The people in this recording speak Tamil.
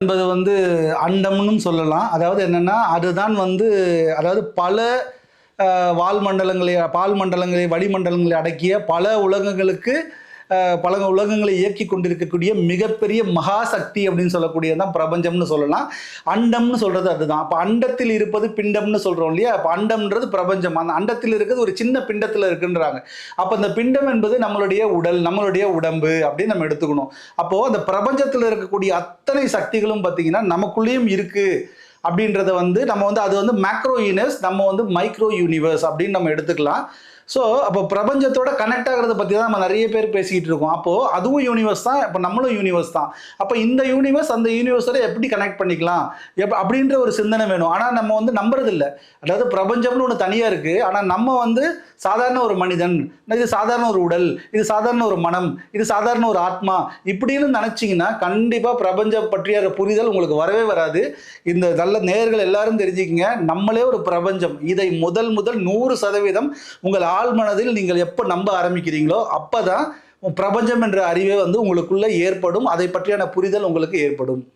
என்பது வந்து அண்டம்னு சொல்லலாம். அதாவது என்னன்னா அதுதான் வந்து அதாவது பல வால் மண்டலங்களை பால் மண்டலங்களை வளிமண்டலங்களை அடக்கிய பல உலகங்களுக்கு பல உலகங்களை இயக்கி கொண்டிருக்கக்கூடிய மிகப்பெரிய மகாசக்தி அப்படின்னு சொல்லக்கூடியதான் பிரபஞ்சம்னு சொல்லலாம். அண்டம்னு சொல்றது அதுதான். அப்போ அண்டத்தில் இருப்பது பிண்டம்னு சொல்றோம் இல்லையா? அப்போ அண்டம்ன்றது பிரபஞ்சம். அந்த அண்டத்தில் இருக்கிறது ஒரு சின்ன பிண்டத்தில் இருக்குன்றாங்க. அப்போ அந்த பிண்டம் என்பது நம்மளுடைய உடல் நம்மளுடைய உடம்பு அப்படின்னு நம்ம எடுத்துக்கணும். அப்போ அந்த பிரபஞ்சத்தில் இருக்கக்கூடிய அத்தனை சக்திகளும் பார்த்தீங்கன்னா நமக்குள்ளேயும் இருக்கு அப்படின்றத வந்து நம்ம வந்து அது வந்து மேக்ரோ யூனிவர்ஸ் நம்ம வந்து மைக்ரோ யூனிவர்ஸ் அப்படின்னு நம்ம எடுத்துக்கலாம். ஸோ அப்போ பிரபஞ்சத்தோட கனெக்ட் ஆகிறத பற்றி தான் நம்ம நிறைய பேர் பேசிக்கிட்டு இருக்கோம். அப்போது அதுவும் யூனிவர்ஸ் தான் இப்போ நம்மளும் யூனிவர்ஸ் தான். அப்போ இந்த யூனிவர்ஸ் அந்த யூனிவர்ஸோட எப்படி கனெக்ட் பண்ணிக்கலாம்? எப் அப்படின்ற ஒரு சிந்தனை வேணும். ஆனால் நம்ம வந்து நம்புறதில்ல. அதாவது பிரபஞ்சம்னு ஒன்று தனியாக இருக்குது ஆனால் நம்ம வந்து சாதாரண ஒரு மனிதன் இது சாதாரண ஒரு உடல் இது சாதாரண ஒரு மனம் இது சாதாரண ஒரு ஆத்மா இப்படின்னு நினச்சிங்கன்னா கண்டிப்பாக பிரபஞ்சம் பற்றிய புரிதல் உங்களுக்கு வரவே வராது. இந்த நல்ல நேயர்கள் எல்லாரும் தெரிஞ்சுக்கிங்க. நம்மளே ஒரு பிரபஞ்சம். இதை முதல் முதல் நூறு சதவீதம் உங்கள் ஆழ்மனதில் நீங்கள் எப்போ நம்ப ஆரம்பிக்கிறீங்களோ அப்போ தான் பிரபஞ்சம் என்ற அறிவே வந்து உங்களுக்குள்ளே ஏற்படும். அதை பற்றியான புரிதல் உங்களுக்கு ஏற்படும்.